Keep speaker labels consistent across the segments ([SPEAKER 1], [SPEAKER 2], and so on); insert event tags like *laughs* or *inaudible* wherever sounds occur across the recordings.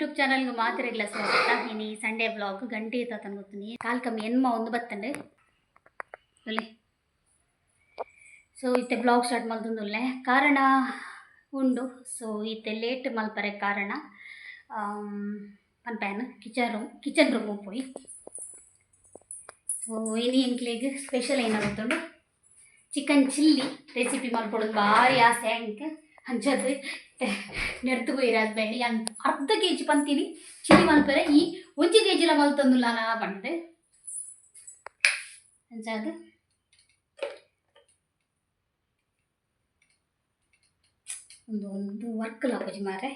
[SPEAKER 1] YouTube ಚಾನಲ್ಗೆ ಮಾತ್ರ ಇಲ್ಲ ಸ್ವಾಗತ ಇನಿ ಸಂಡೇ ಬ್ಲಾಗ್ ಗಂಟೆ ಇತ್ತ ಗೊತ್ತೀನಿ ಕಾಲ್ ಕಮ್ಮಿ ಎನ್ಮ ಒಂದು ಬತ್ತಂಡೆ. ಒಳ್ಳೆ. ಸೊ ಇತ್ತೆ ಬ್ಲಾಗ್ ಸ್ಟಾರ್ಟ್ ಮಲ್ತೊಂದುಲ್ಲೆ ಕಾರಣ ಉಂಡು. ಸೊ ಇತ್ತೆ ಲೇಟ್ ಮಲ್ಪರೆ ಕಾರಣ ಪನ್ಪೇನು ಕಿಚನ್ ರೂಮ್ ಕಿಚನ್ ರೂಮ್ ಪೋಯಿ ಸೊ ಇನಿ ಎಂಕ್ಲಿಗೆ ಸ್ಪೆಷಲ್ ಏನಾಗುತ್ತುಂಡು ಚಿಕನ್ ಚಿಲ್ಲಿ ರೆಸಿಪಿ ಮಾಡ್ಕೊಡೋದು ಭಾರಿ ಆಸೆ ಹಂಗೆ ನೆಡ್ತು ಇರೋದು ಬೇಡ ಅರ್ಧ ಕೆ ಜಿ ಪಂತೀನಿ ಚಿಲ್ಲಿ ಮಲ್ಪರೆ ಈ ಒಂಜಿ ಕೆ ಜಿಲ ಮಲ್ತೊಂದುಲ್ಲ ನಾ ಬಂದೆ. ಜಾಗ. ಒಂದು ಒಂದು ವರ್ಕಲ್ ಮಾರೆ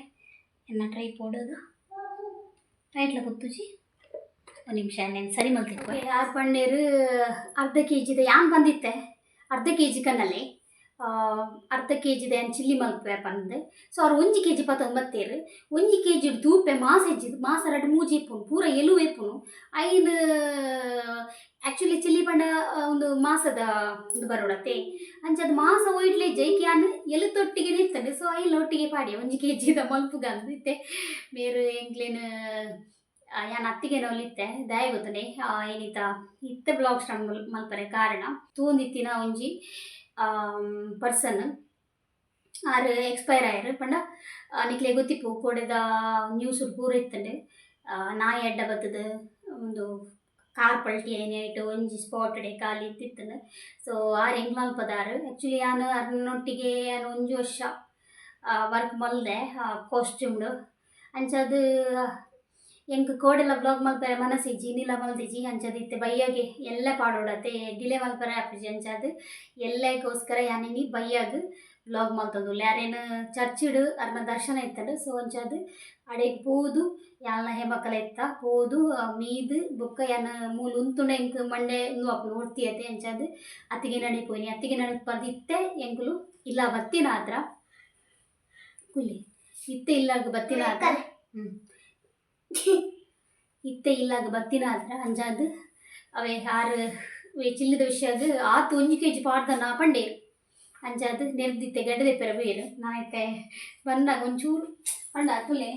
[SPEAKER 1] ಎನ್ನ ಟ್ರೈ ಪೋಡೋದು. ರೈಟ್ಲ ಗೊತ್ತುಜಿ ಒಂದು ನಿಮಿಷ, ನೆನ್ ಸರಿ ಮಲ್ತಿತ್ತು ಯಾರು ಪಣ್ಣೀರು ಅರ್ಧ ಕೆ ಜಿದ ಯಾನ್ ಬಂದಿತ್ತೆ? ಅರ್ಧ ಕೆ ಜಿ ಕನ್ನಲ್ಲಿ ಅರ್ಧ ಕೆ ಜಿದ ಏನು ಚಿಲ್ಲಿ ಮಲ್ಪೆ ಪಂದೆ. ಸೊ ಅವ್ರು ಒಂಜಿ ಕೆ ಜಿ ಪತ್ತೊಂದು ಬತ್ತೇರು ಒಂಜಿ ಕೆ ಜಿ ದೂಪೆ ಮಾಸ ಮಾಸ ಎರಡು ಮೂಜಿ ಇಪ್ಪುನು, ಪೂರ ಎಲು ಇಪ್ಪುನು. ಐದು ಆ್ಯಕ್ಚುಲಿ ಚಿಲ್ಲಿ ಪಂಡ ಒಂದು ಮಾಸದ ಇದು ಬರೋಡತ್ತೆ ಅಂಚದ ಮಾಸ ಒಯ್ಟ್ಲೆ ಜೈಕ್ಯಾನ್ ಎಲು ತೊಟ್ಟಿಗೆ ನಿರ್ತದೆ ಸೊ ಐಲ್ ಒಟ್ಟಿಗೆ ಪಾಡಿ ಒಂಜಿ ಕೆ ಜಿದ ಮಲ್ಪುಗ ಅಂದಿತ್ತೆ ಬೇರೆ ಎಂಗ್ಲೇನು ಯಾನ್ ಅತ್ತಿಗೆ ನೋಲಿತ್ತೆ ದಯ ಗೊತ್ತನೆ ಏನಿತ ಇತ್ತ ಬ್ಲಾಗ್ ಸ್ಟಾರ್ಟ್ ಮಲ್ಪರೆ ಕಾರಣ. ತೂಂದಿತ್ತಿನ ಒಂಜಿ ಪರ್ಸನ್. R expire ಆಯ್ರು. ಪಂಡ ನಿಕ್ಲೆ ಗೊತ್ತಿಪ್ಪು ಕೊಡೆದ ನ್ಯೂಸ್ ಪೂರ ಇತ್ತಂಡೆ ನಾಯಿ ಅಡ್ಡ ಬತ್ತದ, ಒಂದು ಕಾರ್ ಪಲ್ಟಿ ಏನಾಯ್ತು ಒಂಜಿ ಸ್ಪಾಟಡೆ ಕಾಲಿ ಇತ್ತಿತ್ತಂಡೆ ಸೊ ಆರು ಹೆಂಗ್ ಮಲ್ಪದಾರು ಆ್ಯಕ್ಚುಲಿ ನಾನು ಅರ್ನೊಟ್ಟಿಗೆ ನಾನು ಒಂಜಿ ವರ್ಷ ವರ್ಕ್ ಮಲ್ದೆ ಕಾಸ್ಟ್ಯೂಮ್ಡು ಅಂಚದು ಎಂಕ್ ಕೋಡೆಲ್ಲ ಬ್ಲಾಗ್ ಮಲ್ಪರೆ ಮನಸ್ಸಿಜ್ಜಿ ನಿಲ ಮಲ್ದಿಜ್ಜಿ ಅಂಚದ ಇತ್ತೆ. ಬಯ್ಯಾಗೆ ಎಲ್ಲ ಪಾಡೋಡತ್ತೆ ಡಿಲೆ ಮಲ್ಪರೆ ಆಪಿಜಿ ಅಂಚದು ಎಲ್ಲಗೋಸ್ಕರ ಯಾನಿನಿ ಬೈಯಾಗ ಬ್ಲಾಗ್ ಮಲ್ತದು ಯಾರೇನು ಚರ್ಚಿಡು ಅರ್ನ ದರ್ಶನ ಇತ್ತಡು ಸೊ ಅಂಚದು ಪೂದು ಪೋದು ಯಾಲ್ನ ಹೆಮಕ್ಕಲ ಇತ್ತ ಪೋದು ಮೀದು ಬೊಕ್ಕ ಯಾನ ಮೂಲು ಉಂತುಂಡ ಎಂಕ್ ಮಂಡೆ ಉಂದು ಅಪ್ಪು ನೋಡ್ತಿಯತೆ ಅಂಚದು ಅತ್ತಿಗೆ ನಡಿ ಪೋಯ್ನಿ. ಅತ್ತಿಗೆ ನಡಿ ಬರ್ದಿತ್ತೆ ಹೆಂಗ್ಲು ಇಲ್ಲ ಬತ್ತಿನ ಹತ್ರ ಕುಲ್ಲಿ ಇತ್ತೆ ಇಲ್ಲ ಬತ್ತಿನ ಹತ್ರ ಹ್ಞೂ *laughs* ಇತ್ತೆ ಇಲ್ಲಾಗ ಬತ್ತಿನ ಆದ್ರ ಅಂಜಾದು. ಅವೆ ಆರು ಚಿಲ್ಲದ ವಿಷಯದ ಆತು ಒಂಜಿ ಕೆಜಿ ಪಾಡ್ದ ನಾ ಪಂಡೆ. ಅಂಚಾದು ನೆರ್ದಿತ್ತೆ ಗಡ್ಡೆ ಪೆರ ಬೇರು. ನಾಯ್ತೆ ಬಂದಾಗ ಒಂಚೂರು ಪಂಡ ತುಲೆ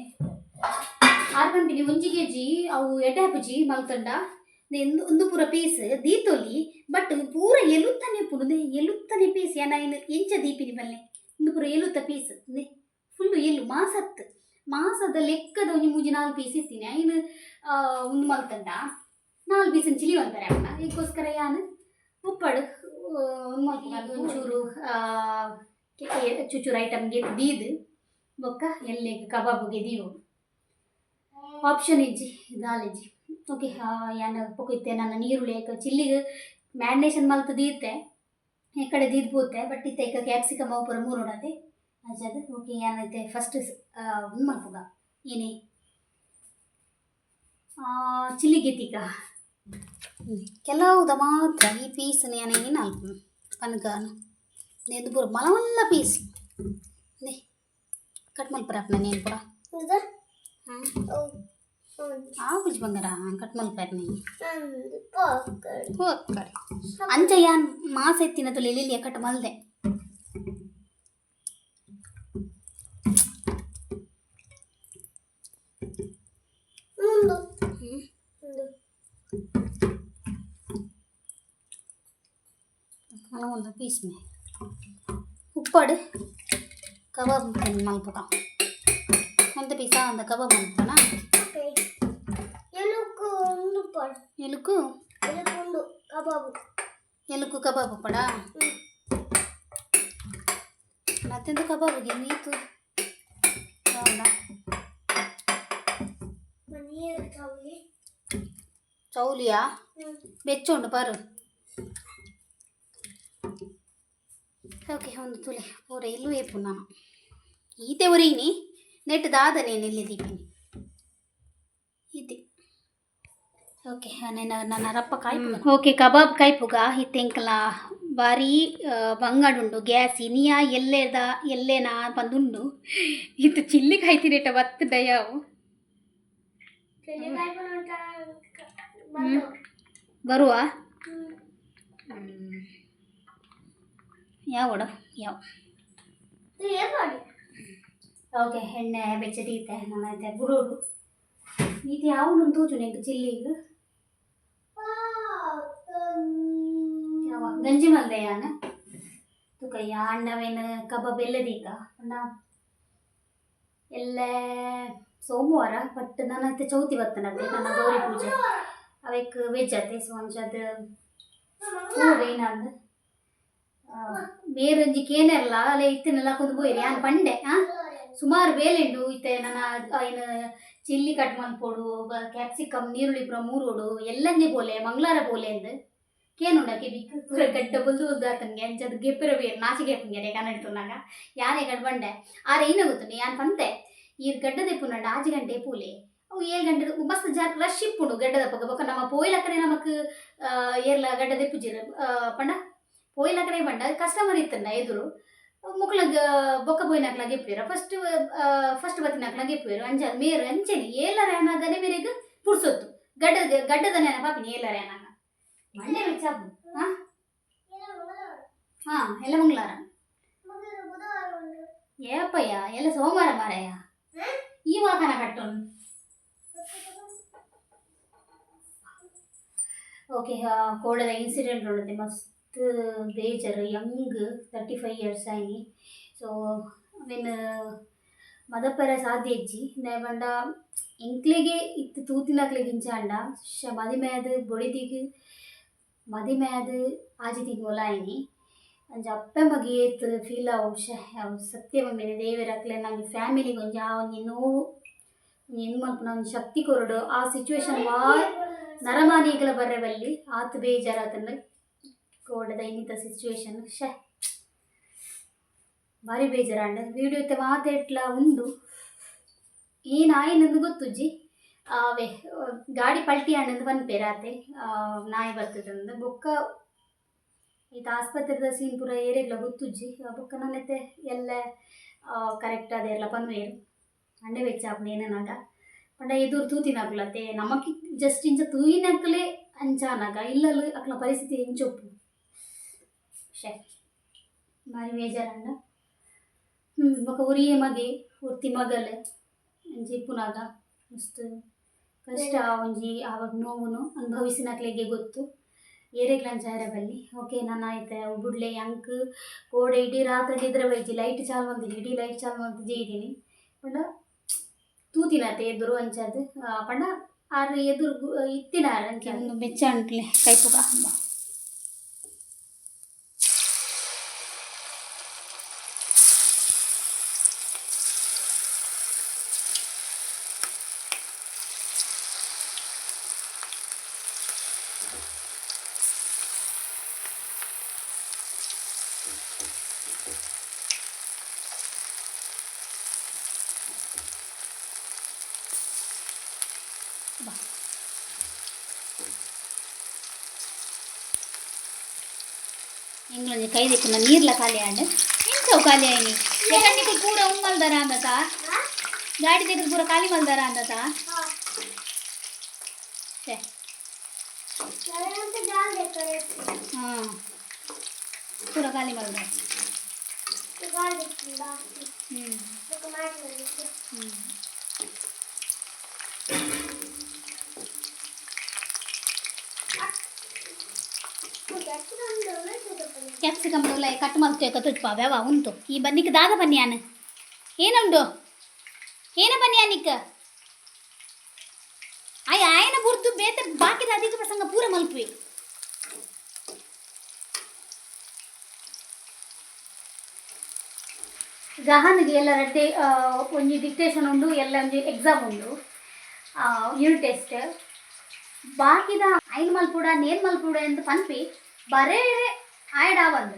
[SPEAKER 1] ಆರು ಗಂಟೆಗೆ ಒಂಜಿ ಕೆಜಿ ಅವು ಎಡ್ಡೆ ಹಾಪುಜಿ ಮಲ್ತಂಡ. ಒಂದು ಒಂದು ಪೂರ ಪೀಸ್ ದೀತೊಲಿ, ಬಟ್ ಪೂರ ಎಲುತ್ತನೆ ಪುಡುದೆ, ಎಲುತ್ತನೆ ಪೀಸ್ ಏನ ಏನು ಎಂಚ ದೀಪಿನಿ ಬಲ್ಲೆ. ಒಂದು ಪೂರ ಎಲುತ್ತ ಪೀಸ್. ಫುಲ್ಲು ಎಲ್ಲು ಮಾಸತ್ತು. ಮಾಸದ ಲೆಕ್ಕದ ಒಂಜಿ ಮೂಜಿ ನಾಲ್ಕು ಪೀಸ್ ಇತ್ತೀನಿ ಏನು ಒಂದು ಮಲ್ತಂಡ. ನಾಲ್ಕು ಪೀಸ್ ಚಿಲಿ ಅಂತಾರೆ ಅದಕ್ಕೋಸ್ಕರ ಇದಕ್ಕೋಸ್ಕರ ಯಾನು? ಉಪ್ಪಡು. ಒಂಚೂರು ಚೂಚೂರು ಐಟಮ್ಗೆ ಬೀದ್. ಬೊಕ್ಕ ಎಲ್ಲಿಗೆ ಕಬಾಬ್ ದೀವು ಆಪ್ಷನ್ ಇಜ್ಜಿ ದಾಲಿಜ್ಜಿ ಓಕೆ ಯಾನ ಪೊಕಿತ್ತೆ ನನ್ನ ನೀರುಳ್ಳಿ ಏಕ ಚಿಲ್ಲಿಗೆ ಮ್ಯಾರಿನೇಷನ್ ಮಲ್ತು ದೀತೆ. ಈ ಕಡೆ ದೀದ್ ಬೂತೆ ಬಟ್ ಇತ್ತೆ ಕ್ಯಾಪ್ಸಿಕಮ್ ಒಬ್ಬರು ಪೂರ ಮೂರು ನೋಡತ್ತೆ ಅದು ಓಕೆ ಏನೈತೆ ಫಸ್ಟ್ ಇದು ಮಾಡ್ಬೋದ ಏನೇ ಚಿಲ್ಲಿಗೆತಿಕ ಕೆಲವುದ ಮಾತ್ರ ಈ ಪೀಸ್ ನೇನೇನು ಅಲ್ಪ ಅನ್ಕಾನು ನೆದ್ದು ಬರು ಮಲವಲ್ಲ ಪೀಸ್ ನೇ ಕಟ್ ಮಲ್ಪರ ಅಪ್ಪ ನೇನು ಕೂಡ ಆಗುಜ್ ಬಂಗಾರ ಕಟ್ ಮಲ್ಪರ ನೀ ಹೋಗ್ತಾರೆ ಅಂಚ ಯಾನ್ ಮಾಸ ಎತ್ತಿನ ತುಲಿ ಲಿಲಿಯ ಕಟ್ ಮಲ್ದೆ ಒಂದು ಪೀಸ್ ಮೇ ಉಪ್ಪಾಡು ಕಬಾಬ್ ಮಲ್ಪುಗ ಒಂದು ಪೀಸ ಒಂದು ಕಬಾಬ್ ಮಲ್ಪನ
[SPEAKER 2] ಎಲುಕು ಒಂದು ಪಡ್
[SPEAKER 1] ಎಲುಕು
[SPEAKER 2] ಎಲುಕೊಂಡು ಕಬಾಬು
[SPEAKER 1] ಎಲುಕು ಕಬಾಬ್ ಪಡ ಮತ್ತೆಂದು ಕಬಾಬಿಗೆ ನೀತು ಹೌದಾ ಚೌಲಿಯಾ ಬೆಚ್ಚುಂಡು ಪಾರು ಓಕೆ ಒಂದು ತುಲೆ ಪೂರ ಇಲ್ಲೂ ಏಪು ನಾನು ಈತೆ ಒರೀನಿ ನೆಟ್ ದಾದ నేను ಇಲ್ಲಿ ದೀಪಿನಿ ಇದೆ ಓಕೆ నేను ನನ್ನ ರಪ್ಪ ಕಾಯ್ಪು ಓಕೆ ಕಬಾಬ್ ಕಾಯ್ಪುಗ ಹಿತ್ತೆಂಕಲ ಬಾರಿ ಬಂಗಾಡುಂಡು ಗ್ಯಾಸ್ ಇನಿಯಾ ಎಲ್ಲೇದ ಎಲ್ಲೇನಾ ಬಂದುಂಡು ಇದು ಚಿಲ್ಲಿ ಕಾಯ್ತಿರೇಟ ಬತ್ತು ದಯಾವು ಯಾವ ಬರುವ ಯಾವಡ ಯಾವ ಓಕೆ ಎಣ್ಣೆ ಬೆಚ್ಚದೀತೆ ನನ್ನೈತೆ ಗುರುಡು ಇದು ಯಾವನು ತೂಚು ನೆಂಕು ಚಿಲ್ಲಿಗೆ ಯಾವ? ಗಂಜಿ ಮಲ್ದೆಯಾನ ತುಕ ಯಾ ಅಣ್ಣವೇನು ಕಬಾಬ್ ಎಲ್ಲದೀಗ ಅಣ್ಣ ಎಲ್ಲ ಸೋಮವಾರ ಬಟ್ ನನ್ನ ಚೌತಿ ಬರ್ತನತ್ತೆ ನನ್ನ ಗೌರಿ ಪೂಜೆ. ಅವಕ್ಕೆ ವೆಜ್ ಅತ್ತೆ ಸೊ ಅಂಚದು ಬೇರೆ ಬೇರೊಂಜಿ ಅಲ್ಲೇ ಇತ್ತನೆಲ್ಲ ಕುದ್ಬೋಯ್ರಿ ಕುಂದು ಬೋಯ್ರಿ ಯಾನ್ ಪಂಡೆ ಆ? ಸುಮಾರು ಬೇಲೆಂಡು ಇತ್ತೆ ನನ್ನ ಏನು ಚಿಲ್ಲಿ ಕಟ್ ಮಾಡ್ಕೊಡು ಕ್ಯಾಪ್ಸಿಕಮ್ ನೀರುಳ್ಳಿ ಪುರ ಮೂರೋಡು ಎಲ್ಲಂಜೆ ಪೋಲೆ ಮಂಗಳಾರ ಪೋಲೆ ಅಂದ್. ಕೇನುಂಡಕ್ಕೆ ಬಿಕ್ಕ? ಪೂರ ಗಡ್ಡ ಬಲ್ದು ಉದ್ದಾತನ್ಗೆ ಅಂಜದ ಗೆಪ್ಪಿರ ಬೇರು ನಾಚಿಗೆ ಪುಂಗೆ ಕನ್ನಡಿತುನಾಗ ಯಾನೇ ಗಡ್ ಬಂಡೆ ಆರೆ ಏನ ಗೊತ್ತು ಯಾನ್ ಪಂತೆ ಈ ಗಡ್ಡದೆ ಪುನಂಡ ಆಜಿ ಗಂಟೆ ಪೂಲೆ. ಅವು ಏಳು ಗಂಟೆ ಮಸ್ತ್ ಜಾಗ ರಶ್ ಇಪ್ಪುಂಡು ಗಡ್ಡದ ಪಕ್ಕ ಬೊಕ್ಕ ನಮ್ಮ ಪೋಯ್ಲಕ್ಕನೆ ನಮಕ್ ಏರ್ಲ ಗಡ್ಡದೆ ಪುಜಿರ ಪಂಡ ಪೋಯ್ಲಕ್ಕನೆ ಬಂಡ ಕಸ್ಟಮರ್ ಇತ್ತಂಡ ಎದುರು ಮುಕ್ಳಗ ಬೊಕ್ಕ ಪೋಯ್ನಕ್ಲ ಗೆಪ್ಪಿರ ಫಸ್ಟ್ ಫಸ್ಟ್ ಬತ್ತಿನಕ್ಲ ಗೆಪ್ಪಿರು ಅಂಜ ಮೇರು ಅಂಚೆನಿ ಏಲರ ಏನಾಗನೆ ಮೇರೆಗ್ ಪುಡ್ಸೊತ್ತು ಗಡ್ಡದ ಗಡ್ಡದ ನೆನ ಪಾಪಿನಿ ಏಲರ ಏನಾಗ ಮಂಡೆ ವಿಚಾಪು ಹಾ ಹಾ ಎಲ್ಲ ಮಂಗಳಾರ ಏಪಯ್ಯ ಎಲ್ಲ ಸೋಮವಾರ ಮಾರಯ್ಯ ಈ ವಾಕನ ಕಟ್ಟೋನು ಓಕೆ ಕೋಡದ ಇನ್ಸಿಡೆಂಟ್ ಉಳ್ಳದೆ ಮಸ್ತ್ ಬೇಜರ್ ಯಂಗ್ ತರ್ಟಿ ಫೈವ್ ಇಯರ್ಸ್ ಆಗಿ ಸೊ ಮೀನ್ ಮದಪರ ಸಾಧ್ಯ ಇಜ್ಜಿ ನೇಬಂಡ ಎಂಕ್ಲೆಗೆ ಇತ್ತು ತೂತಿನಕ್ಲೆಗೆ ಇಂಚಾಂಡ ಶ ಮದಿಮೆಯದು ಬೊಡಿದಿಗೆ ಮದಿಮೆಯದು ಆಜಿತಿಗೆ ಒಲಾಯಿನಿ ಅಂಜ ಅಪ್ಪೆ ಮಗೆ ಏತ್ ಫೀಲ್ ಆವು ಸತ್ಯ ಮೇಲೆ ದೇವರಕ್ಲೆ ನಂಗೆ ಫ್ಯಾಮಿಲಿಗೆ ಒಂಜಿ ಆ ಒಂಜಿ ನೋವು ಮಲ್ಪನ ಒಂದು ಶಕ್ತಿ ಕೊರಡು. ಆ ಸಿಚುವೇಶನ್ ವಾ ನರಮಾನಿಗಳ ಬರ್ರೆವಲ್ಲಿ ಆತ ಬೇಜಾರಾತಂದ್ರೆ ಕೋಡದ ಇನ್ನಿತ ಸಿಚುವೇಶನ್ ಶೇ ಭಾರಿ ಬೇಜಾರಾಂಡ. ವಿಡಿಯೋ ಇತ್ತೆ ಮಾತೆಟ್ಲ ಉಂಡು. ನಾಯಿ ಆಯ್ನಂದು ಗೊತ್ತುಜ್ಜಿ ಅವೇ ಗಾಡಿ ಪಲ್ಟಿ ಆಂಡಂದು ಆ, ನಾಯಿ ಬರ್ತದಂದು ಬೊಕ್ಕ ಇದು ಆಸ್ಪತ್ರೆದ ಸೀನ್ ಪೂರ ಗೊತ್ತುಜ್ಜಿ ಆ, ಬೊಕ್ಕ ನನ್ನತ್ತೆ ಎಲ್ಲ ಕರೆಕ್ಟ್ ಅದೆಲ್ಲ ಪನ್ವೇರು ಅಂಡೆ ವೆಚ್ಚ ಅಪ್ಪ ಏನೇನಾಗ ಪಂಡ ಎದುರು ತೂತಿನಾಗ್ಲತೆ ನಮಕ್ ಜಸ್ಟ್ ಇಂಚ ತೂಯಿನಕ್ಲೆ ಅಂಚಾನಾಗ ಇಲ್ಲಲು ಅಕ್ಲ ಪರಿಸ್ಥಿತಿ ಇಂಚೊಪ್ಪು ಶೇ ಭಾರಿ ಬೇಜಾರಂಡ ಹ್ಞೂ ಬೊಕ ಉರಿಯೆ ಮಗೆ ಉರ್ತಿ ಮಗಲೆ, ಅಂಜಿ ಇಪ್ಪುನಾಗ, ಮಸ್ತ್ ಕಷ್ಟ ಒಂಜಿ ಆವಾಗ ನೋವುನು ಅನುಭವಿಸಿನಕ್ಲೆಗೆ ಗೊತ್ತು. ಏರೆಗ್ಲಂಚ ಬಲ್ಲಿ. ಓಕೆ, ನಾನು ಆಯ್ತು ಬುಡ್ಲೆ ಅಂಕ್ ಕೋಡೆ ಇಡೀ ರಾತ್ರಿ ನಿದ್ರೆ ಬೈಜಿ, ಲೈಟ್ ಚಾಲು ಮಾಡ್ತೀನಿ ಇಡೀ ಲೈಟ್ ಚಾಲು ಇದ್ದೀನಿ. ಪಂಡ ತೂತಿನತೆ ಎದುರು ಅಂಚದು ಪಂಡ ಆರ್ ಎದುರು ಇತ್ತಿನಾರ ಅಂಚ ಬೆಚ್ಚ ಅಂಟ್ಲೆ ಕೈಪುಗ లేదెక్కున్న నీర్ల ఖాళీ అండి ఇంట్లో ఖాళీ అయినాయి ఎక్కడ నీకు కూర ఉమ్మలు ధర అందత గాడి దగ్గర కూర ఖాళీ మళ్ళీ ధర అందత కూర ఖాళీ మళ్ళీ అక్కడ ಖಾಲಿ ಮಲ್ದಾರ ಹ್ಞೂ ಹ್ಞೂ ಕ್ಯಾಪ್ಸಿಕಮ್ ಉಲ್ಲ ಕಟ್ ಮಾಡ್ತೇವೆ ತುಟ್ಪ ವ್ಯವ ಉಂಟು ಈ ಬನ್ನಿಕ್ ದಾದ ಬನ್ಯಾನ ಏನುಂಡು ಏನ ಬನ್ಯಾನಿಕ್ ಆಯ್ ಆಯನ ಬುರ್ದು ಬೇತೆ ಬಾಕಿದ ಅಧಿಕ ಪ್ರಸಂಗ ಪೂರ ಮಲ್ಪಿ ಜಹಾನ್ಗೆ ಎಲ್ಲ ರಡ್ಡೆ ಒಂಜಿ ಡಿಕ್ಟೇಷನ್ ಉಂಡು ಎಲ್ಲ ಒಂಜಿ ಎಕ್ಸಾಮ್ ಉಂಡು ಯೂನಿಟ್ ಟೆಸ್ಟ್ ಬಾಕಿದ ಐನ್ ಮಲ್ಪುಡ ನೇನ್ ಮಲ್ಪುಡ ಎಂದು ಪನ್ಪಿ ಬರೇ ಆಯ್ಡ್ ಒಂದು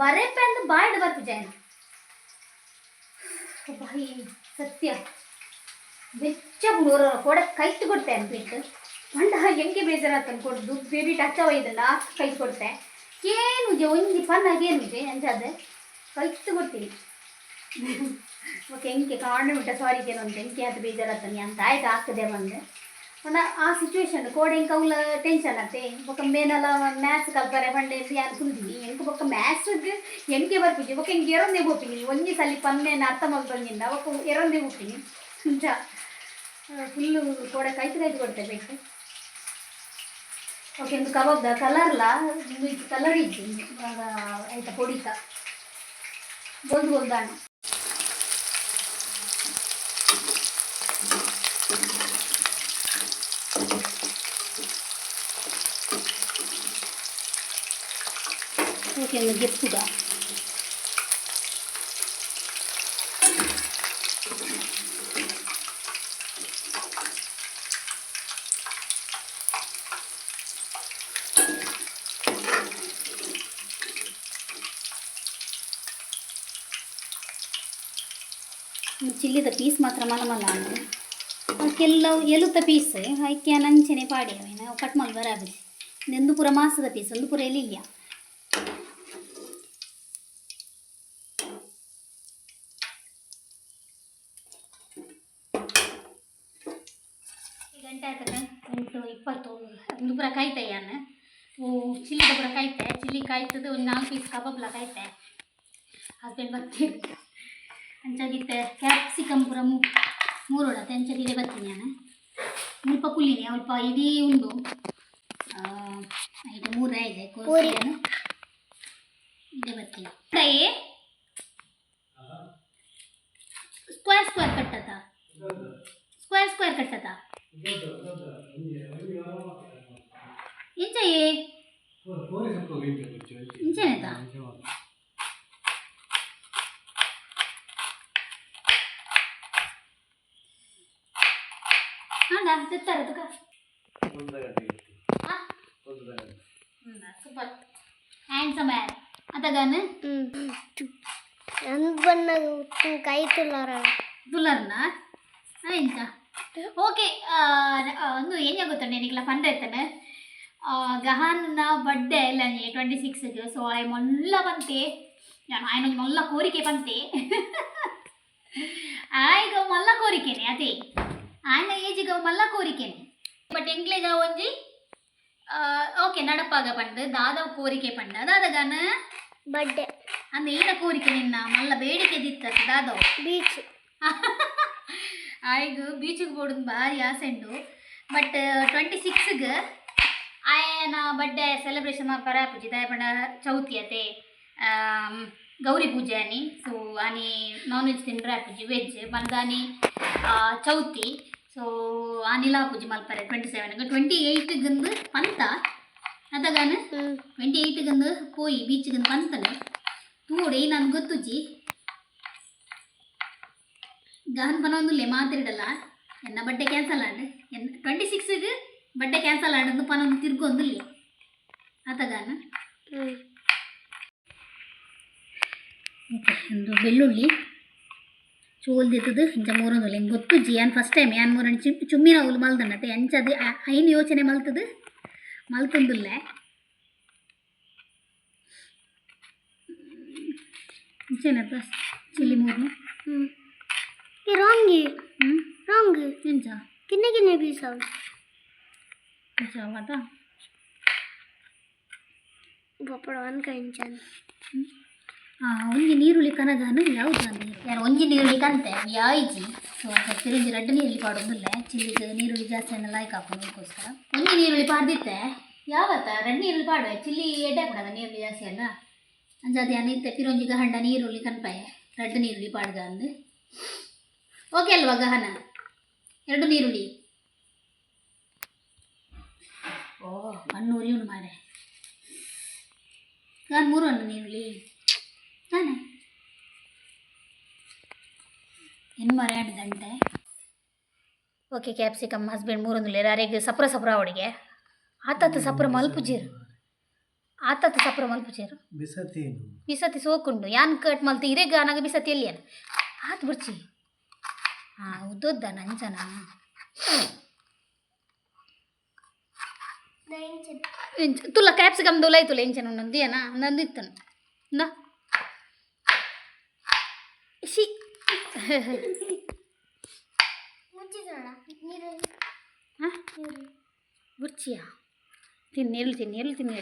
[SPEAKER 1] ಬರೇ ಪೆಂದು ಬಾಯ್ಡ್ ಬರ್ತು ಜಯನ ಸತ್ಯ. ಬೆಚ್ಚ ಬುಡೋರ ಕೊಡ ಕೈತು ಕೊಡ್ತೆ ಅನ್ಬಿಟ್ಟು ಮಂಡ ಹೆಂಗೆ ಬೇಜಾರಾತ ದುಡ್ಡು ಬೇಬಿ ಟಚ್ ಒಯ್ದಲ್ಲ ಕೈ ಕೊಡ್ತೆ. ಏನು ಜೆ ಒಂಜಿ ಪನ್ನ ಏನು ಜೆ ಅಂಜಾದ. ಕೈತು ಕೊಡ್ತೀನಿ ಓಕೆ ಹೆಂಗೆ ಕಾರಣ ಸಾರಿ ಕೆಲವೊಂದು ಹೆಂಗೆ ಅದು ಬೇಜಾರಾತನಿ ಅಂತ. ಆಯ್ತು ಆಗ್ತದೆ ಬಂದೆ. ಪಂಡ ಆ ಸಿಚುವೇಶನ್ ಕೋಡೆ ಇಂಕ ಅವ್ಲ ಟೆನ್ಷನ್ ಆತೆ ಬೊಕ್ಕ ಮೇನಲ ಮ್ಯಾಥ್ಸ್ ಕಲ್ಪರೆ ಪಂಡೆ ಯಾರು ಕುಂದಿನಿ ಎಂಕ ಬೊಕ್ಕ ಮ್ಯಾಥ್ಸ್ ಎಂಕೆ ಬರ್ಪಿಜಿ ಬೊಕ್ಕ ಎಂಗೆ ಎರೊಂದೇ ಬೋಪಿನಿ ಒಂಜಿ ಸಲಿ ಪನ್ನೇನ ಅರ್ಥ ಮಾಡ್ಕೊಂಡಿಂದ ಬೊಕ್ಕ ಎರೊಂದೇ ಬೋಪಿನಿ ಅಂತ ಫುಲ್ಲು ಕೋಡೆ ಕಾಯ್ತು ಕಾಯ್ತು ಕೊಡ್ತೇವೆ ಬೇಕು ಓಕೆ ಒಂದು ಕಬಾಬ್ದ ಕಲರ್ಲ ಇದು ಕಲರ್ ಇದ್ದು ಆಗ ಆಯ್ತಾ ಪೊಡಿತ ಬೋಲ್ದು ಬೋಲ್ದಾಣ ಒಂದು ಗೆಪ್ಪುದ ಚಿಲ್ಲಿದ ಪೀಸ್ ಮಾತ್ರ ಮಲ ಮಲ ಕೆಲವು ಎಲುತ ಪೀಸ್. ಹಾಕಿ ನಂಚನೆ ಪಾಡಿ ನಾವು ಕಟ್ ಮಾಡಿ ಬರಾಬರಿ ಒಂದು ಪೂರ ಮಾಸದ ಪೀಸ್, ಒಂದು ಪೂರ ಎಲ್ಲಿಲ್ಲ ಕಾಯ್ತೆ ಚಿಲ್ಲಿ ಕಾಯ್ತದೆ ಒಂದು ನಾಲ್ಕು ಪೀಸ್ ಕಬಾಬ್ಲ ಕಾಯ್ತೆ ಹಸ್ಬೆಂಡ್ ಬರ್ತೀನಿ ಅಂಚಾಗಿತ್ತೆ ಕ್ಯಾಪ್ಸಿಕಮ್ ಪೂರ ಮೂ ಮೂರೋಡತ್ತೆ ಅಂಚಾಗಿರೆ ಬರ್ತೀನಿ ನಾನು ಮುಲ್ಪ ಕುಲ್ಲಿನಿ ಅಲ್ಪ ಇಡೀ ಉಂಡು ಇದು ಮೂರೇ ಇದೆ ಕೋಸಿಯನ್ನು ಇದೇ ಬರ್ತೀನಿ ಕೈ square square ಕಟ್ಟತ್ತ square square ಕಟ್ಟತ್ತ ಇಂಚಯೇ ಇಂಚೇನೈತಾ ಹಾಂಡ ತೆತ್ತಾರೆ ತುಕ super handsome ಯಾರ್ ಅತಗನ್
[SPEAKER 2] ನನ್ನ ಬಣ್ಣ ಕೈ ತುಳ್ಳಾರ
[SPEAKER 1] ದುಲರ್ನ ಇಂಚ ಓಕೆ ಒಂದು ಏನು ಗೊತ್ತುಂಟು എനിക്കുള്ള ಪಂಡ ಎತ್ತನೆ ಗಹನ್ನ ಬರ್ಡೇ ಇಲ್ಲ ನನಗೆ ಟ್ವೆಂಟಿ ಸಿಕ್ಸ್ಗೆ ಸೊ ಐ ಮೊಲ್ಲ ಬಂತೆ ನಾನು ಆಯ್ನ ಮೊಲ್ಲ ಕೋರಿಕೆ ಬಂತೆ ಆಯ್ಗ ಮಲ್ಲ ಕೋರಿಕೆನೆ ಅದೇ ಆಯ್ನ ಏಜಿಗ ಮಲ್ಲ ಕೋರಿಕೆನೆ ಬಟ್ ಎಂಗ್ಲೇಗ ಒಂಜಿ ಓಕೆ நடப்பாக பண்ணு தாதா கோரிக்கை பண்ண தாதாகான
[SPEAKER 2] பர்த்டே
[SPEAKER 1] அந்த ஈன கோரிக்கை நின்ன மல்ல ಬೇಡಿಕೆ ದಿತ್ತದ தாதா
[SPEAKER 2] பீச்
[SPEAKER 1] ಆಯ್ಗು ಬೀಚಿಗೆ போடுದು ಭಾರಿ ಆಸೆ ಉಂಡು ಬಟ್ ಟ್ವೆಂಟಿ ಸಿಕ್ಸ್ಗೆ ಆಯನ ಬರ್ಡೇ ಸೆಲೆಬ್ರೇಷನ್ ಮಾಡ್ಪಾರ ಪೂಜಿತಾಯ ಪಂಡ ಚೌತಿ ಅತೆ ಗೌರಿ ಪೂಜೆ ಆನಿ ಸೊ ಆನಿ ನಾನ್ ವೆಜ್ ತಿಂಡ್ರೆ ಪೂಜೆ ವೆಜ್ ಬಂದಾನಿ ಆ, ಚೌತಿ ಸೊ ಆನಿಲಾ ಪೂಜೆ ಮಲ್ಪರೆ ಟ್ವೆಂಟಿ ಸೆವೆನ್ಗೆ ಟ್ವೆಂಟಿ ಏಯ್ಟ್ಗಂದು ಪಂತ. ಅದಾಗಾನ?
[SPEAKER 2] ಹ್ಞೂ
[SPEAKER 1] ಟ್ವೆಂಟಿ ಏಯ್ಟ್ಗಂದು ಪೋಯಿ ಬೀಚ್ಗಂದು ಪಂತನೆ. ತೂಡೆ ನಾನು ಗೊತ್ತುಜಿ ಗಹನ್ ಪನೊಂದುಲ್ಲೆ ಮಾತಿರಡಲ್ಲ ಎನ್ನ ಬಡ್ಡೆ ಕ್ಯಾನ್ಸಲ್ ಆಂಡ್ ಎನ್ ಟ್ವೆಂಟಿ ಸಿಕ್ಸ್ಗೆ ಬಡ್ಡೆ ಕ್ಯಾನ್ಸಲ್ ಆಂಡ್ ಪನೊಂದು ತಿರ್ಗೊಂದುಲ್ಲೆ ಆತಗಾನ
[SPEAKER 2] ಹ್ಞೂ
[SPEAKER 1] ಒಂದು ಬೆಳ್ಳುಳ್ಳಿ ಚೋಲ್ದಿತ್ತದು ಇಂಚ ಮೂರೊಂದು ಹೆಂಗೆ ಗೊತ್ತು ಜಿ ಯಾನ್ ಫಸ್ಟ್ ಟೈಮ್ ಯಾನ್ ಮೂರನ್ನು ಚು ಚುಮ್ಮಿನ ಅವಳು ಮಲ್ದಣ್ಣತೆ ಎಂಚದು ಐನು ಯೋಚನೆ ಮಲ್ತದು ಮಲ್ತೊಂದುಲ್ಲೆ ಇಂಚೇನಪ್ಪ ಚಿಲ್ಲಿ ಮೂರು
[SPEAKER 2] ಹ್ಞೂ ಈ ರಾಂಗಿ
[SPEAKER 1] ಹ್ಞೂ
[SPEAKER 2] ರಾಂಗ್
[SPEAKER 1] ಎಂಚ
[SPEAKER 2] ಕಿನ್ನೆ ಕಿನ್ನೆ ಪೀಸ್ ಅವು
[SPEAKER 1] ಇಂಚ
[SPEAKER 2] ಬಪ್ಪಡ
[SPEAKER 1] ಒಂದು ಒಂಜಿ ನೀರುಳ್ಳಿ ಕನಗಾನು ಯಾವ್ದು ನೀರು ಯಾರು ಒಂಜಿ ನೀರುಳ್ಳಿ ಕಂತೆ ಯಾಯ್ಜಿ ತಿರುಗಿ ರೆಡ್ ನೀರುಳ್ಳಿ ಪಾಡೋದಿಲ್ಲ ಚಿಲ್ಲಿಗೆ ನೀರುಳ್ಳಿ ಜಾಸ್ತಿ ಅನ್ನ ಲಾಯ್ಕ್ ಹಾಕೋದಕ್ಕೋಸ್ಕರ ಒಂಜಿ ನೀರುಳ್ಳಿ ಪಾಡ್ದಿತ್ತೆ ಯಾವತ್ತ ರೆಡ್ ನೀರುಳ್ಳಿ ಪಾಡುವೆ ಚಿಲ್ಲಿ ಎಡ್ಡೆ ಕೊಡದ ನೀರುಳ್ಳಿ ಜಾಸ್ತಿ ಅಲ್ಲ ಅಂಜಾದಿ ಅನಿತ್ತೆ ಪಿರೊಂಜಿ ಗಹಂಡ ನೀರುಳ್ಳಿ ಕನ್ಪಾಯ ರೆಡ್ ನೀರುಳ್ಳಿ ಪಾಡ್ಗ ಅಂದು ಓಕೆ ಅಲ್ವಾ ಗಹನ ಎರಡು ನೀರುಳ್ಳಿ ಓ ಕಣ್ಣು ಇವನು ಮಾರೆ. ನಾನು ಮೂರು ಅನ್ನು ನೀರುಳ್ಳಿ ತಾನೆ ಏನು ಮರ್ಯಾಡ ಗಂಟೆ. ಓಕೆ ಕ್ಯಾಪ್ಸಿಕಮ್ ಹಸ್ಬೆಂಡ್ ಮೂರೊಂದು ಲೇರ್ ಅರೆಗೆ ಸಪ್ರ ಸಪ್ರ ಅವಳಿಗೆ. ಆತತ್ತು ಸಪ್ರ ಮಲ್ಪುಜೀರು ಆತತ್ತು ಸಪ್ರ ಮಲ್ಪುಜೀರು
[SPEAKER 3] ಬಿಸತಿ
[SPEAKER 1] ಬಿಸತಿ ಸೋಕುಂಡು. ಯಾನ್ ಕಟ್ ಮಲ್ತು? ಇರೇಗ ನನಗೆ ಬಿಸತಿ ಎಲ್ಲಿ ಆತ್ ಆತು ಬಿಡ್ಚಿ. ಹಾಂ ಉದ್ದೋದ್ದ ನಂಚನ ಇಂಚ ತುಲ್ಲ ಕ್ಯಾಪ್ಸಿಕಮ್ ದೊಲ ಆಯ್ತುಲ್ಲ ಇಂಚನ ನಂದು ಏನ ನಂದು ಇತ್ತನು ನಾ ಶಿ
[SPEAKER 2] ಮುಚ್ಚಿದೋಣ ನೀರು
[SPEAKER 1] ಹಾಂ ಬುರ್ಚಿಯಾ ತಿನ್ನು ನೀರುಳ್ಳಿ ತಿನ್ನು ನೀರುಳ್ಳಿ ತಿನ್ನು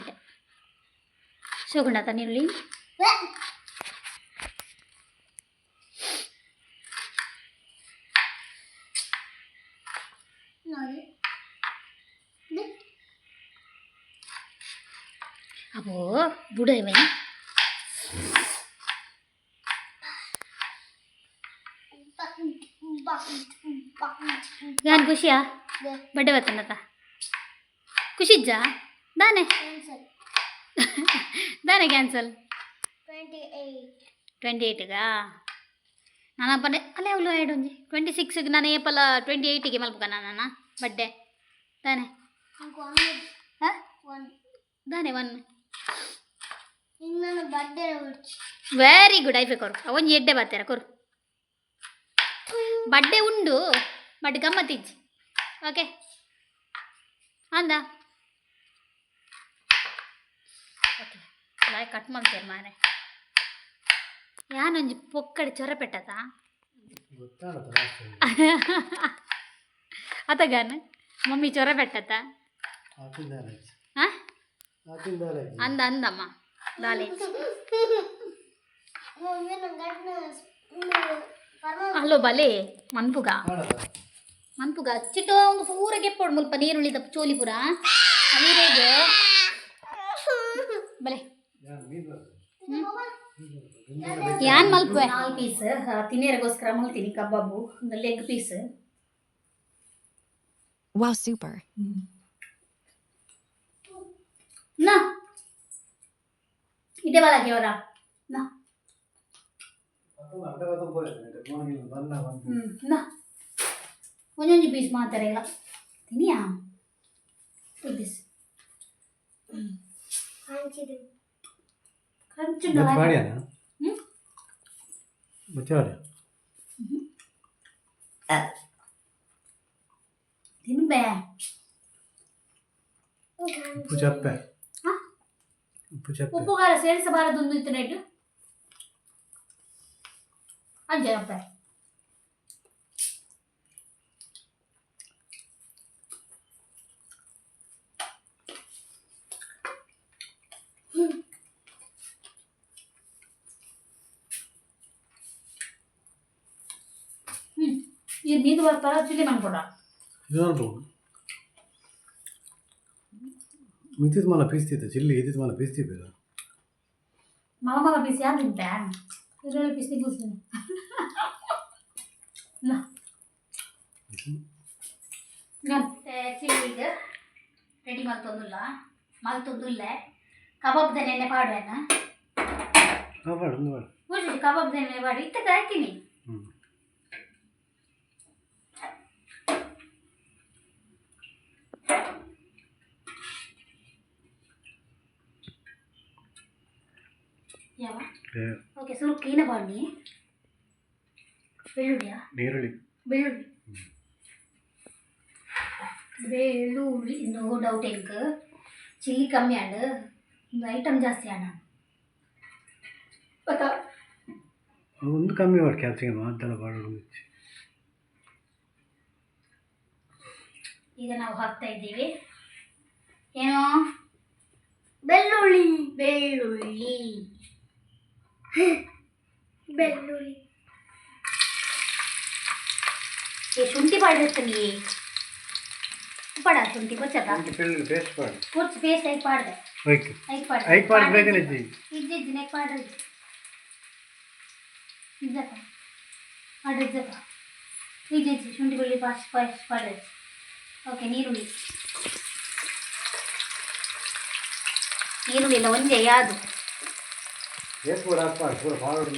[SPEAKER 1] ಗಡ್ಡೆ ಶೋಗುಂಡಾತ ನೀರುಳ್ಳಿ ಬುಡ ಇವೆ ಯಾನ್ ಖುಷಿಯಾ? ಬಡ್ಡೆ ಬರ್ತನತ ಖುಷಿಜ್ಜ? ದಾನೆ ದಾನೆ ಕ್ಯಾನ್ಸಲ್
[SPEAKER 2] ಟ್ವೆಂಟಿ ಏಯ್ಟ್
[SPEAKER 1] ಟ್ವೆಂಟಿ ಏಯ್ಟ್ಗಾ ನಾನು ಹಬ್ಬನೇ ಅಲ್ಲೇ ಅವಳು ಒಂಜಿ. ಟ್ವೆಂಟಿ ಸಿಕ್ಸ್ಗೆ ನಾನು ಏಪಲ್ಲ ಟ್ವೆಂಟಿ ಏಯ್ಟಿಗೆ ಮಲ್ಪಕ ನಾನು ಬಡ್ಡೆ. ತಾನೆ
[SPEAKER 2] ಒನ್
[SPEAKER 1] ಹಾಂ?
[SPEAKER 2] ಒನ್
[SPEAKER 1] ದಾನೆ ಒನ್ ವೆರಿ ಗುಡ್ ಐಫೆ ಕೊರು ಒಂಜಿ ಎಡ್ಡೆ ಬರ್ತೀರ ಕೊರು ಬಡ್ಡೆ ಉಂಡು ಬಟ್ ಗಮ್ಮತ್ತಿಜ್ಜಿ ಓಕೆ ಅಂದ ಓಕೆ ಲಾಯ್ ಕಟ್ ಮಾಡ್ತೇನೆ ಮಾರೆ ಯಾನೊಂಜಿ ಪೊಕ್ಕಡೆ ಚೊರ ಪೆಟ್ಟದ ಅತಗಾನ ಮಮ್ಮಿ ಚೊರ ಪೆಟ್ಟತ ಹಾಂ ಅಂದ ಅಂದಮ್ಮ ಅಲ್ಲೋ ಬಲೆ ಮನ್ಪುಗ ಮನ್ಪುಗ ಚಿಟ್ಟು ಒಂದು ಪೂರ ಗೆಪ್ಪೋಡು ಮುಲ್ಪ ನೀರುಳ್ಳಿದ ಚೋಲಿ ಪೂರ. ನೀರೇಗೆ. ಬಲೆ. ಯಾನ್ ಮಲ್ಪುವೆ? ನಾಲ್ ಪೀಸ್ ತಿನ್ನೇರಗೋಸ್ಕರ ಮಲ್ತೀನಿ ಕಬಾಬು. ಒಂದು ಲೆಗ್ ಪೀಸ್
[SPEAKER 3] Wow, super.
[SPEAKER 1] ಇದೇ ಬಾಲಾಗಿ ಅವರ ನಾ ಹ್ಞೂ ನಾ ಒಂದೊಂದು ಪೀಸ್ ಮಾಡ್ತಾರೆ ಈಗ ತಿನಿಯಾ ಪೀಸ್
[SPEAKER 2] ಹಂಚಿದೆ
[SPEAKER 1] ಕಂಚು ಹ್ಞೂ ತಿನ್ಬೆ
[SPEAKER 4] ಉಪ್ಪು ಚಪ್ಪೆ
[SPEAKER 1] ಹಾಂ
[SPEAKER 4] ಉಪ್ಪು ಚಪ್ಪೆ
[SPEAKER 1] ಉಪ್ಪು ಖಾರ ಸೇರಿಸಬಾರದೊಂದು ಇತ್ತು ನೈಟು ಅಂಜನಪ್ಪ ಹ್ಞೂ ಇದು ನೀರು ಬರ್ತಾರ ಚಿಲ್ಲಿ ಮಾಡ್ಕೊಡ
[SPEAKER 4] ಇದು ನೋಡ್ಬೋದು ಮಿತಿದ್ ಮಲ ಪೀಸ್ತಿತ್ತು ಚಿಲ್ಲಿ ಇದ್ದಿದ್ದು ಮಲ ಪೀಸ್ತಿದ್ದು
[SPEAKER 1] ಮಗ ಮಗ ಪೀಸ್ ಯಾರು ತಿಂತೆ ಈರುಳ್ಳಿ ಪೀಸ್ ತಿನ್ನಿಸ್ತೀನಿ ಚಿಲ್ಲಿಗೆ ರೆಡಿ ಮಲ್ತೊಂದುಲ್ಲ ಮಲ್ತೊಂದುಲ್ಲ ಕಬಾಬ್ದ ನೆನ್ನೆ ಪಾಡುವೆನ
[SPEAKER 4] ಕಾಪಾಡು ಒಂದು ಮಾಡು
[SPEAKER 1] ಪೂಜೆ ಕಬಾಬ್ದ ನೆನ್ನೆ ಪಾಡು ಇತ್ತ ಕಾಯ್ತೀನಿ ಓಕೆ ಸ್ವಲ್ಪ ಕ್ಲೀನ ಮಾಡಿ ಬೆಳ್ಳುಳ್ಳಿಯಾ?
[SPEAKER 4] ಬೆಳ್ಳುಳ್ಳಿ.
[SPEAKER 1] ಬೆಳ್ಳುಳ್ಳಿ ಬೆಳ್ಳುಳ್ಳಿ ನೋ ಡೌಟ್ ಎಂಕ್ ಚಿಲ್ಲಿ ಕಮ್ಮಿ ಆಡು ಒಂದು ಐಟಮ್ ಜಾಸ್ತಿ ಆಡ. ಗೊತ್ತಾ?
[SPEAKER 4] ಒಂದು ಕಮ್ಮಿ ಮಾಡಿ ಕ್ಯಾಪ್ಸಿಕಮ್ ಅದೆಲ್ಲ
[SPEAKER 1] ಈಗ ನಾವು ಹಾಕ್ತಾ ಇದ್ದೀವಿ. ಏನು? ಬೆಳ್ಳುಳ್ಳಿ ಬೆಳ್ಳುಳ್ಳಿ. *laughs*
[SPEAKER 2] বেলুরি
[SPEAKER 1] ये सुनती पड़ रही थी पड़ा
[SPEAKER 4] सुनती बच्चा था
[SPEAKER 1] फ़िल्म फेस पर कुछ
[SPEAKER 4] फेस
[SPEAKER 1] एक पड़
[SPEAKER 4] दे। ओके एक पड़
[SPEAKER 1] एक पड़ दे के जी इजी दिन एक पड़ दे इजा था पड़ इजा था इजी जी सुनती बोली पास
[SPEAKER 4] पास पड़ ओके नीरुली नीरुली लवंजे तो याद ಪೂರ ಫಾರ್ವರ್ಡ್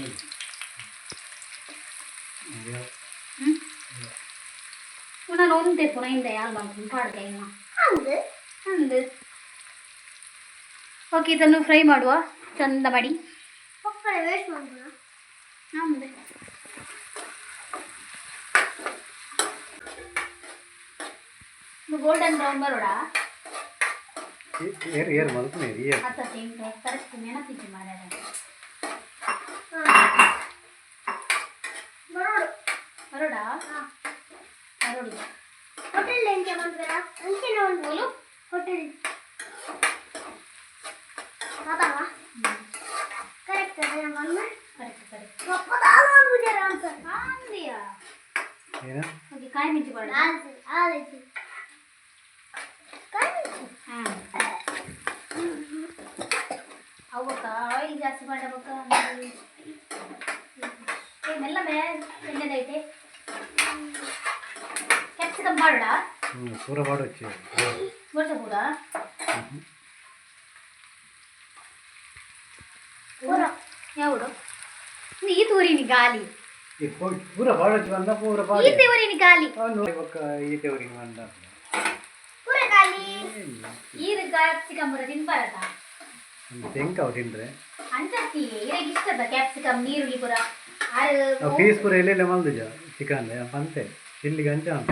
[SPEAKER 1] ಹ್ಞೂ ನಾನು ಒಂದೇ ಪುನಃ ಹಿಂದೆ ಯಾರು ಮಾಡ್ತೀನಿ ಪಾಡ್ದೆ ಇನ್ನು
[SPEAKER 2] ಹಂಗೆ
[SPEAKER 1] ಅಂದು ಓಕೆ ಇದನ್ನು ಫ್ರೈ ಮಾಡುವ ಚಂದ ಮಾಡಿ
[SPEAKER 2] ಮಕ್ಕಳು ವೇಸ್ಟ್ ಮಾಡ್ಬೋಣ
[SPEAKER 1] ನಮ್ಮದು ಗೋಲ್ಡನ್ ಬ್ರೌನ್ ಬರೋಡ
[SPEAKER 4] ಏರ್ ಏರ್ ಮಲ್ಪನೆ ಏರ್
[SPEAKER 1] ಹತ್ತ ತಿಂಗಳು ಕರೆಕ್ಟ್ ನೆನಪಿಸಿ ಮಾಡ್ಯಾರ
[SPEAKER 2] మనోడు
[SPEAKER 1] మనోడా మనోడు
[SPEAKER 2] హోటల్ ఇంకేమంటారా అంతేనే ఉంది హోటల్. బాబావా? కరెక్ట్ కదా మమ్మ కరెక్ట్
[SPEAKER 1] కరెక్ట్. గొప్పదాలు
[SPEAKER 2] అనుకుంటారా అంత కాదుయా
[SPEAKER 1] ఓకే
[SPEAKER 4] కాయ
[SPEAKER 1] మించి పడు ఆలోచి కాయ
[SPEAKER 2] మించి అవ్వక
[SPEAKER 1] ఆయిల్ జాస్తి పడ్డ పక్క ಮಾಡಬೇಕ ಮೆಲ್ಲ ಬೇ ಎಣ್ಣೆದೈತೆ ಕ್ಯಾಪ್ಸಿಕಮ್ ಮಾಡೋಣ
[SPEAKER 4] ಹ್ಞೂ ಪೂರ ಮಾಡೊಚ್ಚು
[SPEAKER 1] ವರ್ಷ ಪೂರ
[SPEAKER 2] ಪೂರ
[SPEAKER 1] ಯಾವುದು ಈ ತೂರಿನಿ ಗಾಲಿ
[SPEAKER 4] ಈ ಪೂ- ಪೂರ ಮಾಡೊಚ್ಚು ಬಂದ ಪೂರ
[SPEAKER 1] ಈ
[SPEAKER 4] ಪಾಡಿ
[SPEAKER 1] ತೂರಿನಿ ಗಾಲಿ
[SPEAKER 4] ಅವನು ಒಕ್ಕ ಈತೆವರಿಗೆ ಬಂದ
[SPEAKER 2] ಪೂರ ಖಾಲಿ
[SPEAKER 1] ಈರು ಕ್ಯಾಪ್ಸಿಕಮ್ ಬರ ತಿನ್ಬಾರದ
[SPEAKER 4] ಒಂದು ತೆಂಕ ಅವು ತಿಂದ್ರೆ
[SPEAKER 1] ಅಂಚತ್ತಿ ಇರಗೆ ಇಷ್ಟದ ಕ್ಯಾಪ್ಸಿಕಮ್ ನೀರುಳ್ಳಿ ಪುರ ಆರು
[SPEAKER 4] ನಾವು ಪೀಸ್ ಪೂರ ಎಲ್ಲೆಲ್ಲ ಮಲ್ದಿಜ ಚಿಕನ್ ಅಂತೆ. ಇಲ್ಲಿ ಅಂಚ *laughs* ಅಂತ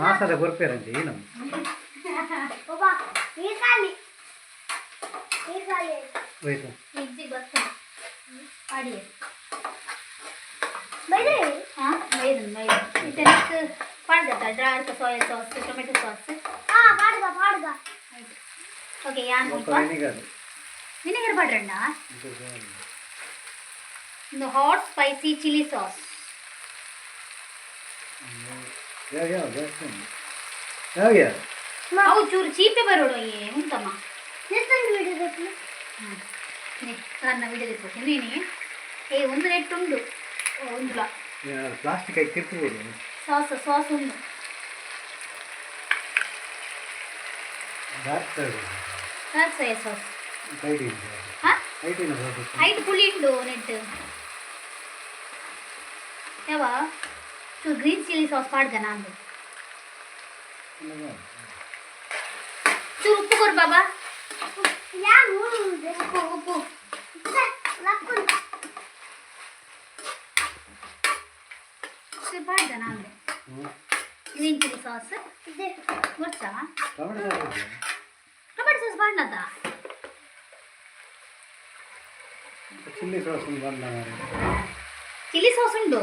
[SPEAKER 4] ಮಾಸದ ಕೊರ್ಪೇರಂತೆ ಏನು ಹೋಯ್ತು.
[SPEAKER 1] ಇಜ್ಜಿ ಬರ್ತದೆ ಅಡಿ
[SPEAKER 2] ಬೈದ್ರೆ
[SPEAKER 1] ಹಾ? ಮೈದನ್ ಮೈದನ್ ಇದಕ್ಕೆ ಪಾಡ್ದತ್ತ ಡ್ರಾರ್ಕ ಸೋಯಾ ಸಾಸ್ ಟೊಮೆಟೊ ಸಾಸ್
[SPEAKER 2] ಹಾ ಪಾಡ್ಗ ಪಾಡ್ಗ
[SPEAKER 1] ಆಯ್ತು ಓಕೆ ಯಾನ್
[SPEAKER 4] ಒಕ್ಕ
[SPEAKER 1] ಸ್ವಲ್ಪ
[SPEAKER 4] ವಿನಿಗರ್
[SPEAKER 1] ವಿನೆಗರ್ ಪಾಡ್ರಣ್ಣ ಒಂದು ಹಾಟ್ ಸ್ಪೈಸಿ ಚಿಲ್ಲಿ ಸಾಸ್
[SPEAKER 4] ಯಾವ ಯಾವ ಜಾಸ್ತಿ ಯಾವ ಯಾವ
[SPEAKER 1] ಅವು ಚೂರು ಚೀಪೆ ಬರೋಡು ಏ ಉಂಟಮ್ಮ
[SPEAKER 2] ನಿತ್ತಂದು ಬಿಡಬೇಕು
[SPEAKER 1] ಹ್ಞೂ ನನ್ನ ವಿಡಿಯೋದಿರ್ಬೇಕು ನೀನು ಏ ಒಂದು ನೆಟ್ ಉಂಡು ಓ, ಉಂಡುಲ
[SPEAKER 4] ಪ್ಲಾಸ್ಟಿಕ್ ಆಗಿ ಕಿತ್ತುಬೋದು
[SPEAKER 1] ಸಾಸ್ ಸಾಸ್ ಉಂಡು
[SPEAKER 4] ಡಾರ್ಕ್
[SPEAKER 1] ಹಾಂ ಸೋಯಾ ಸಾಸ್
[SPEAKER 4] ಐಟಿನ
[SPEAKER 1] ಹಾಂ
[SPEAKER 4] ಐಟಿನ ಹೋಗ್ಬೇಕು
[SPEAKER 1] ಐದು ಪುಳಿ ಉಂಡು ನೆಟ್ ಯಾವ ಚೂರು ಗ್ರೀನ್ ಚಿಲ್ಲಿ ಸಾಸ್ ಪಾಡ್ದ ನಾನು ಚೂರು ಉಪ್ಪು ಕೊಡು ಬಾಬಾ
[SPEAKER 2] ಯಾ ಮೂರು ಇದೆ
[SPEAKER 1] ಉಪ್ಪು ಉಪ್ಪು
[SPEAKER 2] ಲಕ್ಕುನ್
[SPEAKER 1] ಚೂರು ಪಾಡ್ದ ನಾನು ಗ್ರೀನ್ ಚಿಲ್ಲಿ ಸಾಸ್
[SPEAKER 2] ಇದೆ
[SPEAKER 1] ಗೊತ್ತಾ
[SPEAKER 4] tomato sauce
[SPEAKER 1] tomato
[SPEAKER 4] chilli
[SPEAKER 1] sauce ఉందా ചില്ലി സോസ്
[SPEAKER 4] ഉണ്ടോ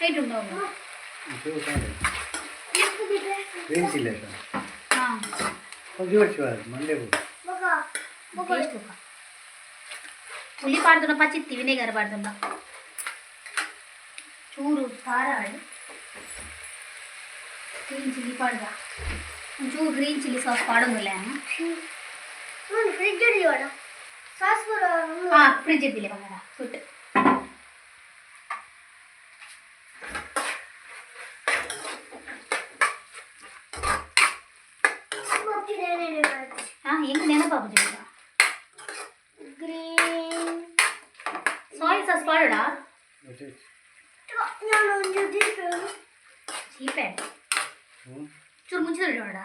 [SPEAKER 4] ആയിട്ടുണ്ടോ వేయించిలే
[SPEAKER 1] ആ కొంచెం వచ్చి మళ్ళీ Taste നോക്കാം. ഉള്ളി
[SPEAKER 2] പാടുത്തുണ്ട പച്ചത്തി
[SPEAKER 1] വിനേഗർ പാടുത്തുണ്ട
[SPEAKER 4] ചൂറ്
[SPEAKER 1] ധാരാളം
[SPEAKER 4] ഗ്രീൻ ചില്ലി
[SPEAKER 1] പാടുക ചൂറ് ഗ്രീൻ ചില്ലി സോസ് പാടുന്നില്ല ഫ്രിഡ്ജ് ആ
[SPEAKER 4] ഫ്രിഡ്ജിൽ പകരാ
[SPEAKER 1] ഫുഡ്
[SPEAKER 4] ആ എങ്ങനെയാണ്
[SPEAKER 2] പാപ്പ ചോദിക്കുക സോയ് സോസ് പാടുടാ ചീപ്പേ ചുരുമുച്ചു
[SPEAKER 1] തൊഴിലോടാ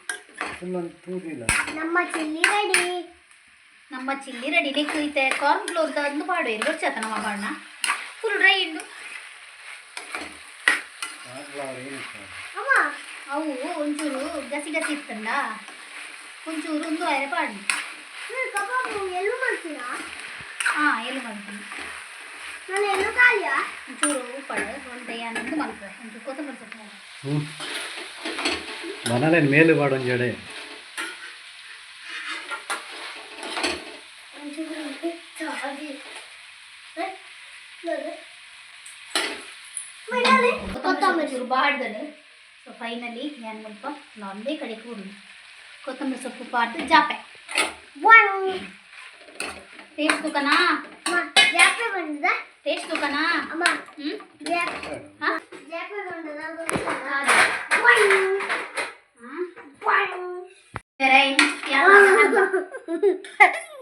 [SPEAKER 4] ಸುಮ್ಮನೆ ತೂದಿಲ್ಲ
[SPEAKER 2] ನಮ್ಮ ಚಿಲ್ಲಿ ರೆಡಿ
[SPEAKER 1] ನಮ್ಮ ಚಿಲ್ಲಿ ರೆಡಿ ನೆಕ್ ಐತೆ ಕಾರ್ನ್ ಫ್ಲೋರ್ ಅಂದು ಪಾಡು ಇರು ಗೊತ್ತಾತ ನಮ್ಮ ಪಾಡಣ ಫುಲ್ ಡ್ರೈ ಇದ್ದು
[SPEAKER 4] ಏನು
[SPEAKER 2] ಅಮ್ಮ
[SPEAKER 1] ಅವು ಒಂಚೂರು ಗಸಿ ಗಸಿ ಇತ್ತಂಡ ಒಂಚೂರು ಒಂದು ಆಯ್ರೆ ಪಾಡು
[SPEAKER 2] ನೀವು ಕಬಾಬ್ ಎಲ್ಲೂ ಮಾಡ್ತೀರಾ
[SPEAKER 1] ಹಾಂ ಎಲ್ಲಿ ಮಾಡ್ತೀನಿ
[SPEAKER 2] ನಾನು ಎಲ್ಲೂ ಖಾಲಿಯಾ
[SPEAKER 1] ಒಂಚೂರು ಉಪ್ಪಾಡು ಒಂದು ಏನೊಂದು ಮಾಡ್ತದೆ ಒಂಚೂರು ಕೊತ್ತಂಬರಿ ಸೊಪ್ಪು ಹಾಕು.
[SPEAKER 4] ಹ್ಞೂ ಬನಾಲೇನು ಮೇಲು ಪಾಡು ಒಂದು ಜಡೆ
[SPEAKER 2] ಒಂಚೂರು ಬಿಟ್ಟು ಹಾಗೆ ಏ, ನೋಡು. ಬಿಡಲಿ.
[SPEAKER 1] ಕೊತ್ತಂಬರಿ ಚೂರು ಬಾಡ್ದಳು ಸೊ ಫೈನಲಿ ನಾನು ಸ್ವಲ್ಪ ಒಂದೇ ಕಡೆ ಕೂರು ಕೊತ್ತಂಬರಿ ಸೊಪ್ಪು ಪಾಡ್ದು ಜಾಪೆ
[SPEAKER 2] ವಾವ್.
[SPEAKER 1] ಟೇಸ್ಟ್ ತುಕನಾ
[SPEAKER 2] ಅಮ್ಮ ಜಾಪೆ ಬಂದಿದ
[SPEAKER 1] ಟೇಸ್ಟ್ ತುಕನಾ
[SPEAKER 2] ಅಮ್ಮ
[SPEAKER 1] ಹ್ಞೂ
[SPEAKER 2] ಜಾಪೆ
[SPEAKER 1] ಹಾಂ
[SPEAKER 2] ಜಾಪೆ ಬಂದದ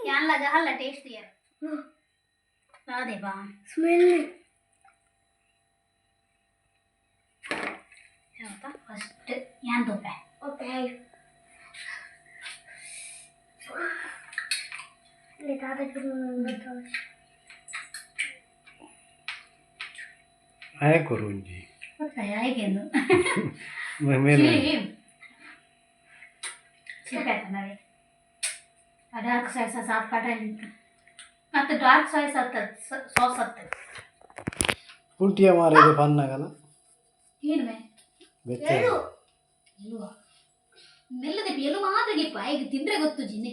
[SPEAKER 2] यान
[SPEAKER 1] लगा हल्ला टेस्ट दिया अरे बा स्मेल फ़र्स्ट
[SPEAKER 2] यान
[SPEAKER 1] दो पे ओके लेता
[SPEAKER 2] दे फिर बताओ
[SPEAKER 4] आया करूँ
[SPEAKER 1] जी?
[SPEAKER 4] आया *laughs*
[SPEAKER 1] केनो मैं मैं ಆ ಡಾರ್ಕ್ ಸಾಯ್ಸ್ ಸಾಫ್ ಕಾಟಲ್ಲಿ ಮತ್ತು ಡಾರ್ಕ್ ಸಾಯ್ ಹತ್ತದ ಸಾಸ್ ಹತ್ತದ
[SPEAKER 4] ಉಲ್ಟಿಯ ಮಾರಿಗೆ ಪನ್ನಾಗಲ್ಲ
[SPEAKER 1] ಏನು
[SPEAKER 4] ಬೆಚ್ಚ
[SPEAKER 1] ಎಲ್ವ ಮೆಲ್ಲದೆ ಎಲು ಮಾತ್ರ ಗಿಪ್ಪ. ಈಗ ತಿಂದ್ರೆ ಗೊತ್ತು ಜಿನ್ನೆ.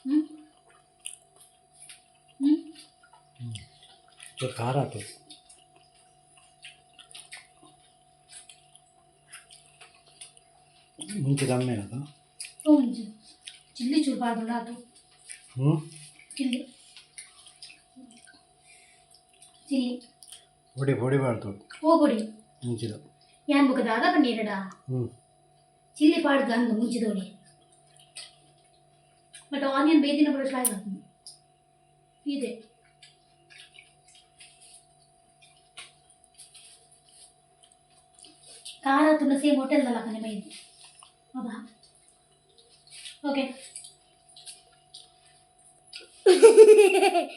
[SPEAKER 1] ಹ್ಮ್? ಹ್ಮ್?
[SPEAKER 4] ಚೂರು ಖಾರ ಆಯ್ತು ಮುಂಚೆ ಕಮ್ಮಿ ಆಯ್ತು
[SPEAKER 1] ಒಂಜಿ ಚಿಲ್ಲಿ ಚೂರು ಬಾರ್ದು ಅದು.
[SPEAKER 4] ಹ್ಞೂ?
[SPEAKER 1] ಚಿಲ್ಲಿ. ಚಿಲ್ಲಿ.
[SPEAKER 4] ಪೊಡಿ ಬಾರ್ದು. ಓ
[SPEAKER 1] ಹೋಗ್ಬಿಡಿ
[SPEAKER 4] ಮುಂಚಿದ.
[SPEAKER 1] ಯಾನ್ ಬುಕ್ಕ ದಾದ ಪನ್ನೀರಡ
[SPEAKER 4] ಹ್ಞೂ.
[SPEAKER 1] ಚಿಲ್ಲಿ ಪಾಡ್ದು ಅಂದು ಮುಂಚಿದೋಡಿ ಬಟ್ ಆನಿಯನ್ ಬೇದಿನ ಆಯ್ತು ಇದೆ. ಖಾರ ಸೇಮ್ ಹೋಟೆಲ್ದಲ್ಲ ಕನಿಮೆ ಮೈದು ಹೌದಾ ಓಕೆ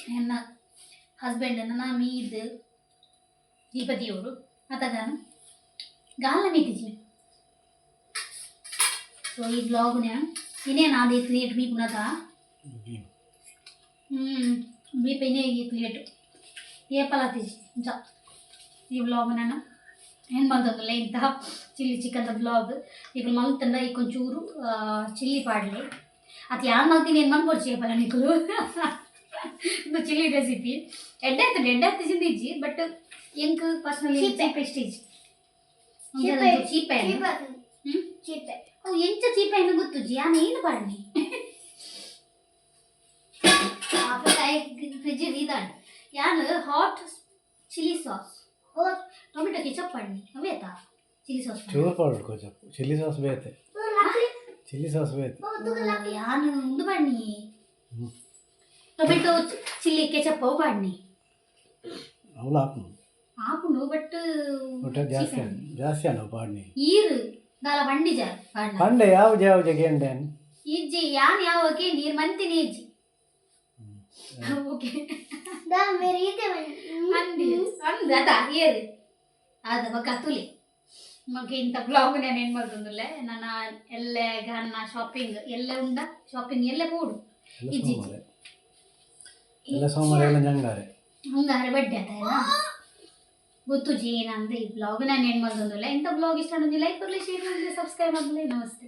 [SPEAKER 1] ನನ್ನ ಹಸ್ಬೆಂಡ್ ನನ್ನ ಮೀದ್ ದೀಪತಿಯವರು ಅತಗಾನ ಗಾಲ ಮೀತಿಜಿ ಸೊ ಈ ಬ್ಲಾಗ್ನ ಇನ್ನೇ ನಾದಿ ಕ್ರಿಯೇಟ್ ಮೀ ಪುನಃ ಹ್ಞೂ ಮೀ ಪೆನೆ ಈ ಕ್ರಿಯೇಟ್ ಏಪಲಾತಿಜಿ ಇಂಚ ಈ ಬ್ಲಾಗ್ ನಾನು ಏನು ಮಾಡ್ದಲ್ಲ ಇಂತಹ ಚಿಲ್ಲಿ ಚಿಕನ್ ಬ್ಲಾಗ್ ಈಗ ಮಲ್ತಂಡ ಈಗ ಒಂಚೂರು ಚಿಲ್ಲಿ ಪಾಡ್ಲಿ. ಅದು ಯಾರು ಮಲ್ತೀನಿ ಏನು ಮಾಡ್ಕೊಡ್ಚಿ ಏಪಲ ನಿಕ್ಕಲು ಇದು ಚಿಲ್ಲಿ ರೆಸಿಪಿ ಎಡ್ಡೆ ಆಯ್ತು ಎಡ್ಡೆ ಆಯ್ತು ಜಿಂದಿಜ್ಜಿ ಬಟ್ ಎಂಕ್ ಪರ್ಸನಲಿ
[SPEAKER 2] ಚೀಪೆ.
[SPEAKER 1] ಎಸ್ಟೇಜ್
[SPEAKER 2] ಚೀಪೆ.
[SPEAKER 1] ಚೀಪೆ ಅವು ಎಂಚ ಚೀಪ್. ಏನು ಗೊತ್ತು ಜಿ ನಾನು ಏನು ಪಾಡ್ಲಿ? ಫ್ರಿಜ್ ಇದಾಳೆ ಯಾನು hot chilli
[SPEAKER 2] sauce
[SPEAKER 1] tomato ketchup ಮಾಡಿ ಬೇತಾ ಚಿಲ್ಲಿ ಸಾಸ್
[SPEAKER 4] ಚೂರು ಪೌಡರ್ ಕೊಚಪ್ ಚಿಲ್ಲಿ ಸಾಸ್ ಬೇತೆ ಚಿಲ್ಲಿ ಸಾಸ್ ಬೇತೆ
[SPEAKER 1] ಯಾನು ಮುಂದೆ
[SPEAKER 4] ಬಣ್ಣಿ
[SPEAKER 1] ಟೊಮೆಟೊ ಚಿಲ್ಲಿ ಕೆಚಪ್ ಬಣ್ಣಿ
[SPEAKER 4] ಅವಳು ಹಾಕು
[SPEAKER 1] ಹಾಕೊಂಡು ಬಟ್
[SPEAKER 4] ಜಾಸ್ತಿ ಜಾಸ್ತಿ ಅಲ್ಲ ಬಾಡ್ನಿ
[SPEAKER 1] ಈರು ದಾಲ ಬಂಡಿ ಜಾ
[SPEAKER 4] ಬಂಡೆ ಯಾವ ಜಾವ ಜಗೇಂಡೆ
[SPEAKER 1] ಈಜ್ಜಿ ಯಾನ್ ಯಾವಕ್ಕೆ ನೀರ್ ಮಂತಿನಿ ಈಜ್ಜಿ ಓಕೆ ಮಂದಿ ಅಂದ ಅದ ಏರು. ಅದ ಬಕ ತುಲಿ ಮಗ ಇಂಥ ಬ್ಲಾಗ್ ನಾನು ಏನು ಮಾಡ್ತಂದಿಲ್ಲ ನನ್ನ ಎಲ್ಲ ಗನ್ನ ಶಾಪಿಂಗ್ ಎಲ್ಲ ಉಂಡ ಶಾಪಿಂಗ್ ಎಲ್ಲ ಪೋಡು ಇಜ್ಜಿ.
[SPEAKER 4] ಎಲ್ಲ ಸೋಮವಾರ. ಎಲ್ಲ ಜಂಗಾರೆ.
[SPEAKER 1] ಹಂಗಾರೆ ಬಡ್ಡೆ ಆತ ಎಲ್ಲ. ಗೊತ್ತು ಜೀನ್ ಅಂದ್ರೆ ಈ ಬ್ಲಾಗ್ ನಾನು ಏನು ಮಾಡ್ತಂದಿಲ್ಲ ಇಂಥ ಬ್ಲಾಗ್ ಇಷ್ಟ ಲೈಕ್ ಕೊಡಲಿ ಶೇರ್ ಮಾಡಲಿ ಸಬ್ಸ್ಕ್ರೈಬ್ ಮಾಡಲಿ ನಮಸ್ತೆ.